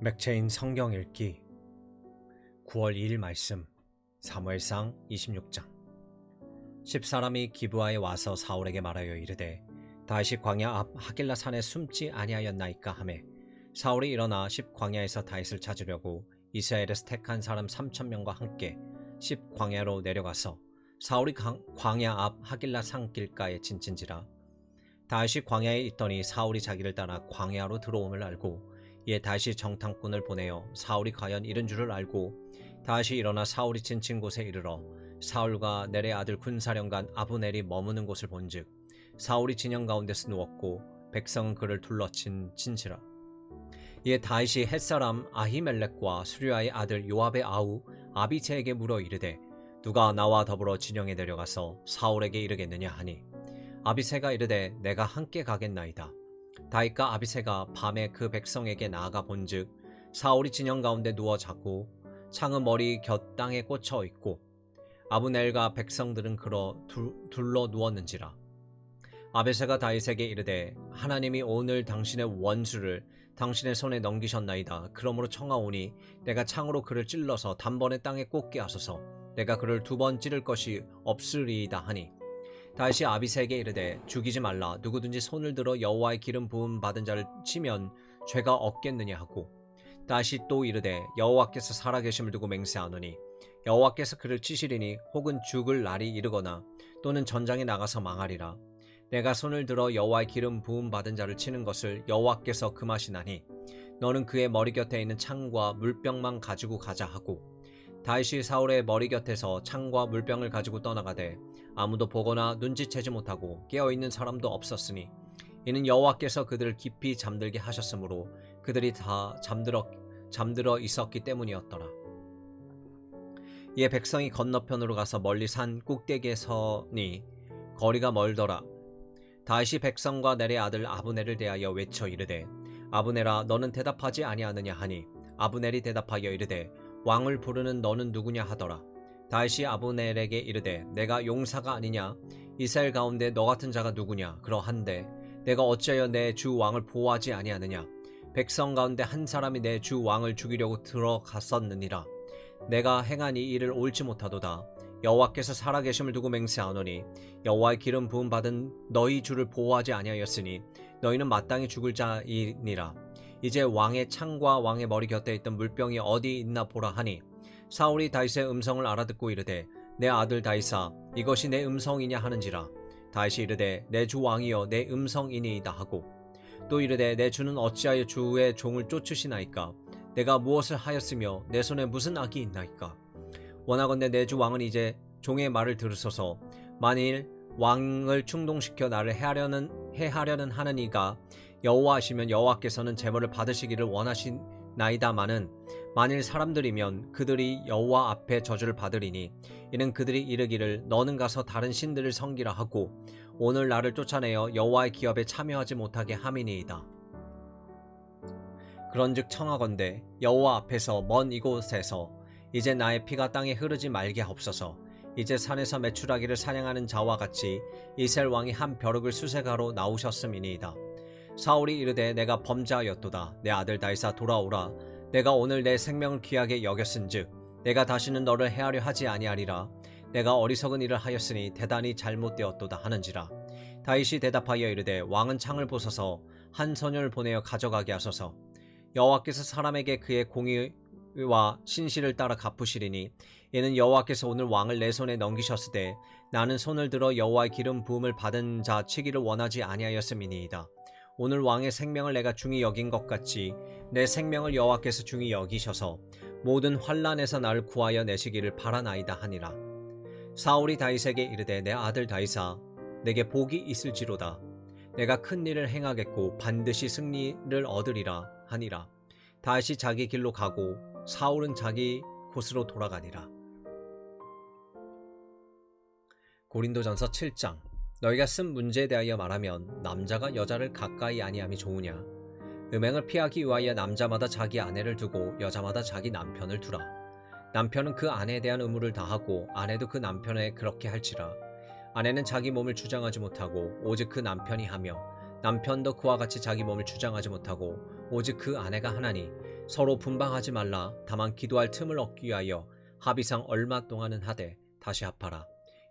맥체인 성경 읽기. 9월 2일 말씀 사무엘상 26장. 10사람이 기브아에 와서 사울에게 말하여 이르되 다시 광야 앞 하길라 산에 숨지 아니하였나이까 하매 사울이 일어나 10 광야에서 다윗을 찾으려고 이스라엘에서 택한 사람 3천 명과 함께 10 광야로 내려가서 사울이 강- 광야 앞 하길라 산길가에 진친지라 다시 광야에 있더니 사울이 자기를 따라 광야로 들어옴을 알고 이에 다시 정탐꾼을 보내어 사울이 과연 이른 줄을 알고 다시 일어나 사울이 진친 곳에 이르러 사울과 넬의 아들 군사령관 아브넬이 머무는 곳을 본즉 사울이 진영 가운데서 누웠고 백성은 그를 둘러친 친지라. 이에 다윗이 햇사람 아히멜렉과 수리아의 아들 요압의 아우 아비체에게 물어 이르되 누가 나와 더불어 진영에 내려가서 사울에게 이르겠느냐 하니? 아비세가 이르되 내가 함께 가겠나이다 다윗과 아비세가 밤에 그 백성에게 나아가 본즉 사울이 진영 가운데 누워 자고 창은 머리 곁 땅에 꽂혀 있고 아브넬과 백성들은 그러 둘- 둘러 누웠는지라. 아비세가 다윗에게 이르되 하나님이 오늘 당신의 원수를 당신의 손에 넘기셨나이다. 그러므로 청하오니 내가 창으로 그를 찔러서 단번에 땅에 꽂게 하소서. 내가 그를 두 번 찌를 것이 없으리이다 하니 다시 아비세에게 이르되 죽이지 말라. 누구든지 손을 들어 여호와의 기름 부음 받은 자를 치면 죄가 없겠느냐 하고 다시 또 이르되 여호와께서 살아계심을 두고 맹세하노니 여호와께서 그를 치시리니 혹은 죽을 날이 이르거나 또는 전장에 나가서 망하리라. 내가 손을 들어 여호와의 기름 부음 받은 자를 치는 것을 여호와께서 금하시나니 너는 그의 머리 곁에 있는 창과 물병만 가지고 가자 하고 다윗이 사울의 머리 곁에서 창과 물병을 가지고 떠나가되 아무도 보거나 눈치채지 못하고 깨어 있는 사람도 없었으니 이는 여호와께서 그들을 깊이 잠들게 하셨으므로 그들이 다 잠들어 잠들어 있었기 때문이었더라. 이에 백성이 건너편으로 가서 멀리 산 꼭대기에 서니 거리가 멀더라. 다시 백성과 넬의 아들 아브넬을 대하여 외쳐 이르되 아브넬아 너는 대답하지 아니하느냐 하니 아브넬이 대답하여 이르되 왕을 부르는 너는 누구냐 하더라. 다시 아브넬에게 이르되 내가 용사가 아니냐? 이스라엘 가운데 너 같은 자가 누구냐? 그러한데 내가 어찌하여 내 주 왕을 보호하지 아니하느냐? 백성 가운데 한 사람이 내 주 왕을 죽이려고 들어갔었느니라. 내가 행한 이 일을 옳지 못하도다. 여호와께서 살아계심을 두고 맹세하노니 여호와의 기름 부음 받은 너희 주를 보호하지 아니하였으니 너희는 마땅히 죽을 자이니라 이제 왕의 창과 왕의 머리 곁에 있던 물병이 어디 있나 보라 하니 사울이 다윗의 음성을 알아듣고 이르되 내 아들 다윗아 이것이 내 음성이냐 하는지라. 다윗이 이르되 내 주 왕이여 내 음성이니이다 하고. 또 이르되 내 주는 어찌하여 주의 종을 쫓으시나이까? 내가 무엇을 하였으며 내 손에 무슨 악이 있나이까? 원하건대 내 주 왕은 이제 종의 말을 들으소서. 만일 왕을 충동시켜 나를 해하려는 해하려는 하는 이가 여호와시면 여호와께서는 제물을 받으시기를 원하시나이다마는 만일 사람들이면 그들이 여호와 앞에 저주를 받으리니 이는 그들이 이르기를 너는 가서 다른 신들을 섬기라 하고 오늘 나를 쫓아내어 여호와의 기업에 참여하지 못하게 함이니이다. 그런즉 청하건대 여호와 앞에서 먼 이곳에서 이제 나의 피가 땅에 흐르지 말게 하옵소서. 이제 산에서 매출하기를 사냥하는 자와 같이 이스라엘 왕이 한 벼룩을 수색하러 나오셨음이니이다. 사울이 이르되 내가 범죄하였도다. 내 아들 다이사 돌아오라. 내가 오늘 내 생명을 귀하게 여겼은즉 내가 다시는 너를 해하려 하지 아니하리라. 내가 어리석은 일을 하였으니 대단히 잘못되었도다 하는지라. 다윗이 대답하여 이르되 왕은 창을 보소서 한 소년을 보내어 가져가게 하소서. 여호와께서 사람에게 그의 공의와 신실을 따라 갚으시리니 이는 여호와께서 오늘 왕을 내 손에 넘기셨으되 나는 손을 들어 여호와의 기름 부음을 받은 자 치기를 원하지 아니하였음이니이다. 오늘 왕의 생명을 내가 중히 여긴 것 같이 내 생명을 여호와께서 중히 여기셔서 모든 환란에서 나를 구하여 내시기를 바라나이다 하니라. 사울이 다윗에게 이르되 내 아들 다윗아 내게 복이 있을지로다. 내가 큰 일을 행하겠고 반드시 승리를 얻으리라 하니라. 다윗이 자기 길로 가고 사울은 자기 곳으로 돌아가니라. 고린도전서 7장 너희가 쓴 문제에 대하여 말하면 남자가 여자를 가까이 아니함이 좋으냐? 음행을 피하기 위하여 남자마다 자기 아내를 두고 여자마다 자기 남편을 두라. 남편은 그 아내에 대한 의무를 다하고 아내도 그 남편에 그렇게 할지라. 아내는 자기 몸을 주장하지 못하고 오직 그 남편이 하며 남편도 그와 같이 자기 몸을 주장하지 못하고 오직 그 아내가 하나니 서로 분방하지 말라. 다만 기도할 틈을 얻기 위하여 합의상 얼마 동안은 하되 다시 합하라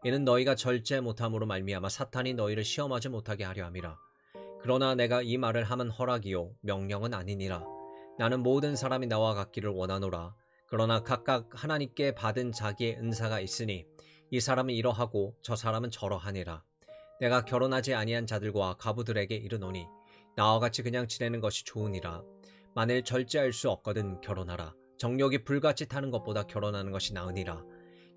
이는 너희가 절제 못함으로 말미암아 사탄이 너희를 시험하지 못하게 하려 함이라. 그러나 내가 이 말을 하면 허락이요 명령은 아니니라. 나는 모든 사람이 나와 같기를 원하노라. 그러나 각각 하나님께 받은 자기의 은사가 있으니 이 사람은 이러하고 저 사람은 저러하니라. 내가 결혼하지 아니한 자들과 가부들에게 이르노니 나와 같이 그냥 지내는 것이 좋으니라. 만일 절제할 수 없거든 결혼하라. 정욕이 불같이 타는 것보다 결혼하는 것이 나으니라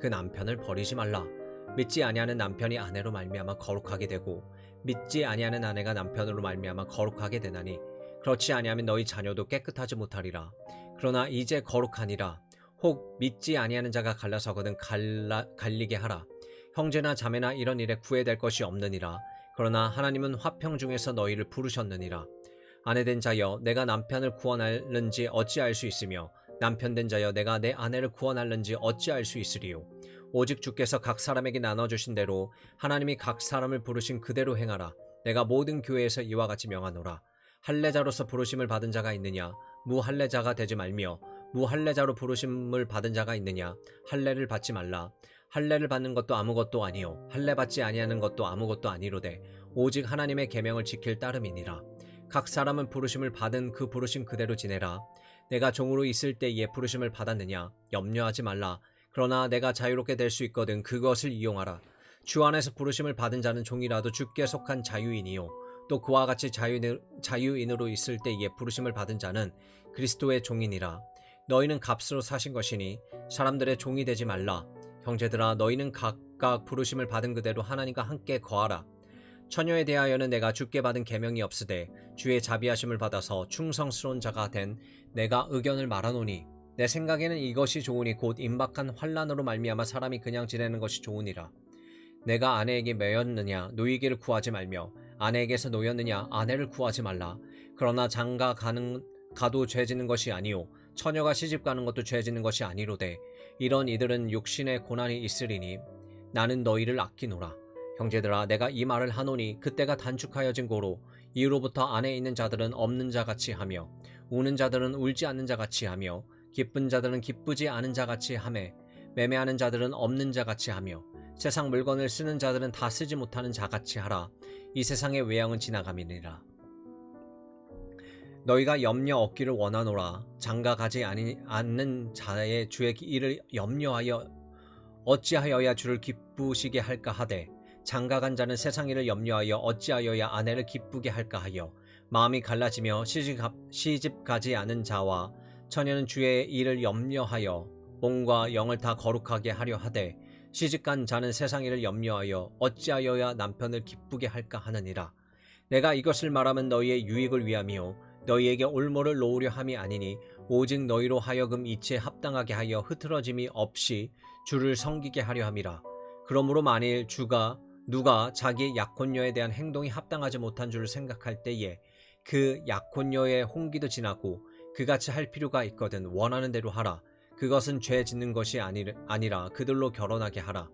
그 남편을 버리지 말라. 믿지 아니하는 남편이 아내로 말미암아 거룩하게 되고 믿지 아니하는 아내가 남편으로 말미암아 거룩하게 되나니 그렇지 아니하면 너희 자녀도 깨끗하지 못하리라. 그러나 이제 거룩하니라. 혹 믿지 아니하는 자가 갈라서거든 갈라, 갈리게 하라. 형제나 자매나 이런 일에 구애될 것이 없느니라. 그러나 하나님은 화평 중에서 너희를 부르셨느니라. 아내된 자여 내가 남편을 구원할는지 어찌할 수 있으며 남편된 자여 내가 내 아내를 구원할는지 어찌할 수 있으리요? 오직 주께서 각 사람에게 나눠주신 대로 하나님이 각 사람을 부르신 그대로 행하라. 내가 모든 교회에서 이와 같이 명하노라. 할례자로서 부르심을 받은 자가 있느냐? 무할례자가 되지 말며 무할례자로 부르심을 받은 자가 있느냐? 할례를 받지 말라. 할례를 받는 것도 아무것도 아니요. 할례 받지 아니하는 것도 아무것도 아니로되 오직 하나님의 계명을 지킬 따름이니라. 각 사람은 부르심을 받은 그 부르심 그대로 지내라 내가 종으로 있을 때에 부르심을 받았느냐? 염려하지 말라. 그러나 내가 자유롭게 될 수 있거든 그것을 이용하라. 주 안에서 부르심을 받은 자는 종이라도 주께 속한 자유인이요. 또 그와 같이 자유인, 자유인으로 있을 때에 부르심을 받은 자는 그리스도의 종이니라. 너희는 값으로 사신 것이니 사람들의 종이 되지 말라. 형제들아 너희는 각각 부르심을 받은 그대로 하나님과 함께 거하라 처녀에 대하여는 내가 주께 받은 계명이 없으되 주의 자비하심을 받아서 충성스러운 자가 된 내가 의견을 말하노니 내 생각에는 이것이 좋으니 곧 임박한 환란으로 말미암아 사람이 그냥 지내는 것이 좋으니라. 내가 아내에게 매였느냐 노이기를 구하지 말며 아내에게서 노였느냐 아내를 구하지 말라. 그러나 장가 가는 가도 죄지는 것이 아니요 처녀가 시집 가는 것도 죄지는 것이 아니로되 이런 이들은 육신의 고난이 있으리니 나는 너희를 아끼노라 형제들아 내가 이 말을 하노니 그때가 단축하여진 고로 이후로부터 안에 있는 자들은 없는 자 같이 하며 우는 자들은 울지 않는 자 같이 하며 기쁜 자들은 기쁘지 않은 자 같이 하며 매매하는 자들은 없는 자 같이 하며 세상 물건을 쓰는 자들은 다 쓰지 못하는 자 같이 하라. 이 세상의 외양은 지나감이니라. 너희가 염려 얻기를 원하노라. 장가 가지 아니, 않는 자의 주의 일을 염려하여 어찌하여야 주를 기쁘시게 할까 하되 장가간 자는 세상 일을 염려하여 어찌하여야 아내를 기쁘게 할까 하여 마음이 갈라지며 시집, 가지 않은 자와 처녀는 주의 일을 염려하여 몸과 영을 다 거룩하게 하려 하되 시집간 자는 세상 일을 염려하여 어찌하여야 남편을 기쁘게 할까 하느니라. 내가 이것을 말하면 너희의 유익을 위함이요 너희에게 올모를 놓으려 함이 아니니 오직 너희로 하여금 이치에 합당하게 하여 흐트러짐이 없이 주를 섬기게 하려 함이라. 그러므로 만일 주가 누가 자기의 약혼녀에 대한 행동이 합당하지 못한 줄을 생각할 때에 그 약혼녀의 홍기도 지나고 그같이 할 필요가 있거든 원하는 대로 하라. 그것은 죄 짓는 것이 아니라 그들로 결혼하게 하라.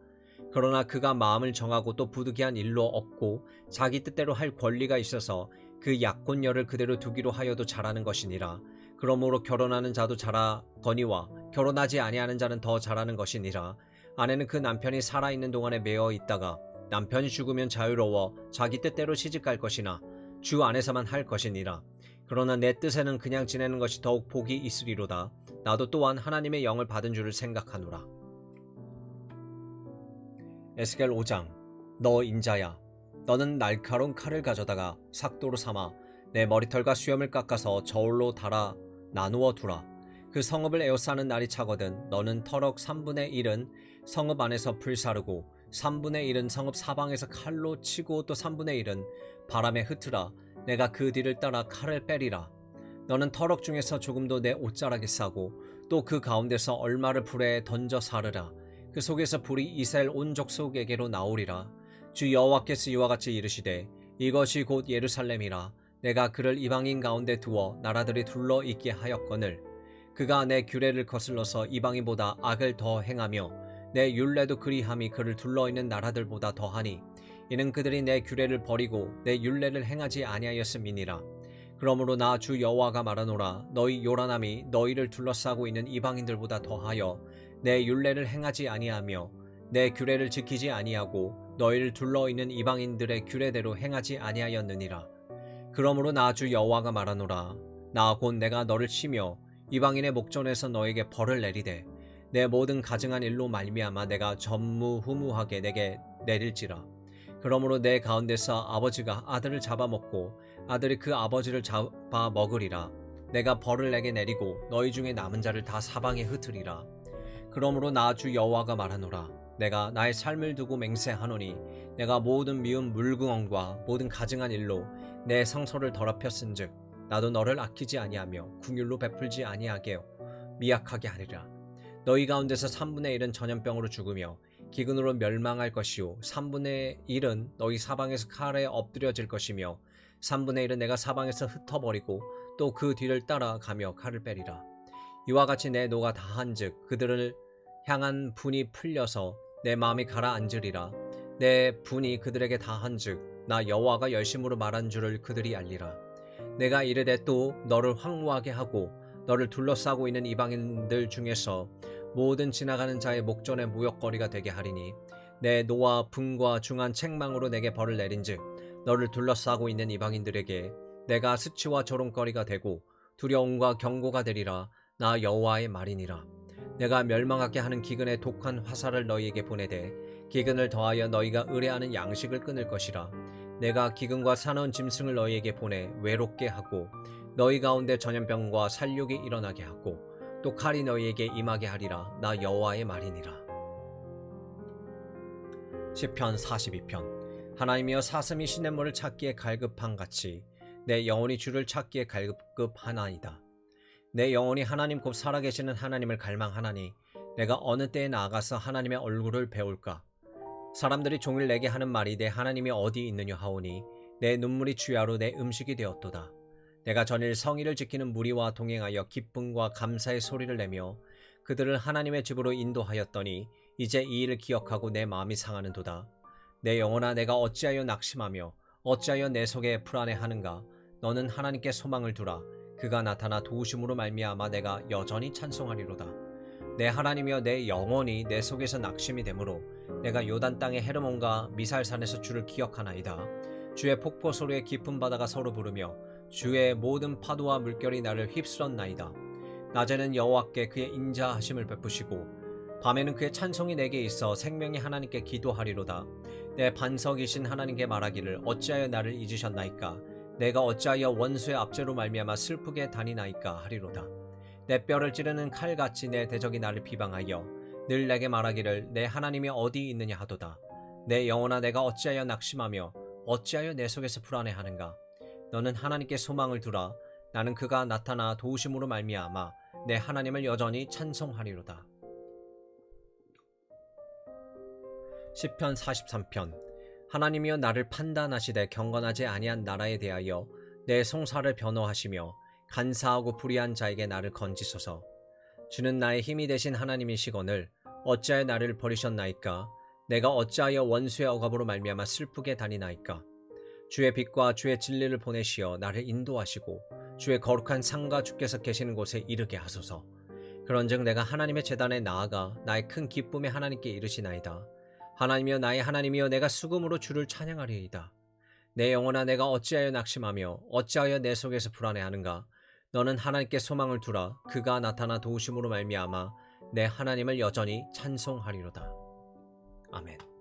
그러나 그가 마음을 정하고 또 부득이한 일로 얻고 자기 뜻대로 할 권리가 있어서 그 약혼녀를 그대로 두기로 하여도 잘하는 것이니라. 그러므로 결혼하는 자도 잘하거니와 결혼하지 아니하는 자는 더 잘하는 것이니라. 아내는 그 남편이 살아있는 동안에 매어 있다가 남편이 죽으면 자유로워 자기 뜻대로 시집갈 것이나 주 안에서만 할 것이니라. 그러나 내 뜻에는 그냥 지내는 것이 더욱 복이 있으리로다. 나도 또한 하나님의 영을 받은 줄을 생각하노라. 에스겔 5장 너 인자야 너는 날카로운 칼을 가져다가 삭도로 삼아 내 머리털과 수염을 깎아서 저울로 달아 나누어 두라. 그 성읍을 에워싸는 날이 차거든 너는 터럭 3분의 1은 성읍 안에서 불사르고 3분의 1은 성읍 사방에서 칼로 치고 또 3분의 1은 바람에 흩으라. 내가 그 뒤를 따라 칼을 빼리라. 너는 터럭 중에서 조금도 내 옷자락에 싸고 또 그 가운데서 얼마를 불에 던져 사르라. 그 속에서 불이 이스라엘 온 족속에게로 나오리라. 주 여호와께서 이와 같이 이르시되 이것이 곧 예루살렘이라. 내가 그를 이방인 가운데 두어 나라들이 둘러 있게 하였거늘. 그가 내 규례를 거슬러서 이방인보다 악을 더 행하며 내 율례도 그리함이 그를 둘러 있는 나라들보다 더하니 이는 그들이 내 규례를 버리고 내 율례를 행하지 아니하였음이니라. 그러므로 나 주 여호와가 말하노라. 너희 요란함이 너희를 둘러싸고 있는 이방인들보다 더하여 내 율례를 행하지 아니하며 내 규례를 지키지 아니하고 너희를 둘러 있는 이방인들의 규례대로 행하지 아니하였느니라. 그러므로 나 주 여호와가 말하노라. 나 곧 내가 너를 치며 이방인의 목전에서 너에게 벌을 내리되 내 모든 가증한 일로 말미암아 내가 전무후무하게 내게 내릴지라. 그러므로 내 가운데서 아버지가 아들을 잡아먹고 아들이 그 아버지를 잡아 먹으리라. 내가 벌을 내게 내리고 너희 중에 남은 자를 다 사방에 흩으리라. 그러므로 나 주 여호와가 말하노라. 내가 나의 삶을 두고 맹세하노니 내가 모든 미운 물궁언과 모든 가증한 일로 내 성소를 더럽혔은즉 나도 너를 아끼지 아니하며 궁율로 베풀지 아니하게 미약하게 하리라 너희 가운데서 3분의 1은 전염병으로 죽으며 기근으로 멸망할 것이요 3분의 1은 너희 사방에서 칼에 엎드려질 것이며 3분의 1은 내가 사방에서 흩어버리고 또 그 뒤를 따라가며 칼을 빼리라. 이와 같이 내 노가 다한즉 그들을 향한 분이 풀려서 내 마음이 가라앉으리라. 내 분이 그들에게 다한즉 나 여호와가 열심으로 말한 줄을 그들이 알리라. 내가 이르되 또 너를 황무하게 하고 너를 둘러싸고 있는 이방인들 중에서 모든 지나가는 자의 목전의 무역거리가 되게 하리니 내 노와 분과 중한 책망으로 내게 벌을 내린즉 너를 둘러싸고 있는 이방인들에게 내가 수치와 조롱거리가 되고 두려움과 경고가 되리라. 나 여호와의 말이니라. 내가 멸망하게 하는 기근의 독한 화살을 너희에게 보내되 기근을 더하여 너희가 의뢰하는 양식을 끊을 것이라. 내가 기근과 사나운 짐승을 너희에게 보내 외롭게 하고 너희 가운데 전염병과 살육이 일어나게 하고 또 칼이 너희에게 임하게 하리라. 나 여호와의 말이니라. 시편 42편. 하나님이여 사슴이 시냇물을 찾기에 갈급한 같이 내 영혼이 주를 찾기에 갈급하나이다. 내 영혼이 하나님 곧 살아계시는 하나님을 갈망하나니 내가 어느 때에 나아가서 하나님의 얼굴을 배울까? 사람들이 종일 내게 하는 말이 내 하나님이 어디 있느냐 하오니 내 눈물이 주야로 내 음식이 되었도다 내가 전일 성의를 지키는 무리와 동행하여 기쁨과 감사의 소리를 내며 그들을 하나님의 집으로 인도하였더니 이제 이 일을 기억하고 내 마음이 상하는도다. 내 영혼아 내가 어찌하여 낙심하며 어찌하여 내 속에 불안해하는가? 너는 하나님께 소망을 두라. 그가 나타나 도우심으로 말미암아 내가 여전히 찬송하리로다. 내 하나님이여 내 영혼이 내 속에서 낙심이 되므로 내가 요단 땅의 헤르몬과 미살산에서 주를 기억하나이다. 주의 폭포 소리에 깊은 바다가 서로 부르며 주의 모든 파도와 물결이 나를 휩쓸었나이다. 낮에는 여호와께 그의 인자하심을 베푸시고 밤에는 그의 찬송이 내게 있어 생명의 하나님께 기도하리로다. 내 반석이신 하나님께 말하기를 어찌하여 나를 잊으셨나이까? 내가 어찌하여 원수의 압제로 말미암아 슬프게 다니나이까 하리로다. 내 뼈를 찌르는 칼같이 내 대적이 나를 비방하여 늘 내게 말하기를 내 하나님이 어디 있느냐 하도다. 내 영혼아 내가 어찌하여 낙심하며 어찌하여 내 속에서 불안해하는가? 너는 하나님께 소망을 두라. 나는 그가 나타나 도우심으로 말미암아 내 하나님을 여전히 찬송하리로다. 시편 43편 하나님이여 나를 판단하시되 경건하지 아니한 나라에 대하여 내 송사를 변호하시며 간사하고 불의한 자에게 나를 건지소서. 주는 나의 힘이 되신 하나님이시거늘 어찌하여 나를 버리셨나이까? 내가 어찌하여 원수의 억압으로 말미암아 슬프게 다니나이까? 주의 빛과 주의 진리를 보내시어 나를 인도하시고 주의 거룩한 상과 주께서 계시는 곳에 이르게 하소서. 그런즉 내가 하나님의 재단에 나아가 나의 큰 기쁨에 하나님께 이르시나이다. 하나님이여 나의 하나님이여 내가 수금으로 주를 찬양하리이다. 내 영혼아 내가 어찌하여 낙심하며 어찌하여 내 속에서 불안해하는가? 너는 하나님께 소망을 두라. 그가 나타나 도우심으로 말미암아 내 하나님을 여전히 찬송하리로다. 아멘.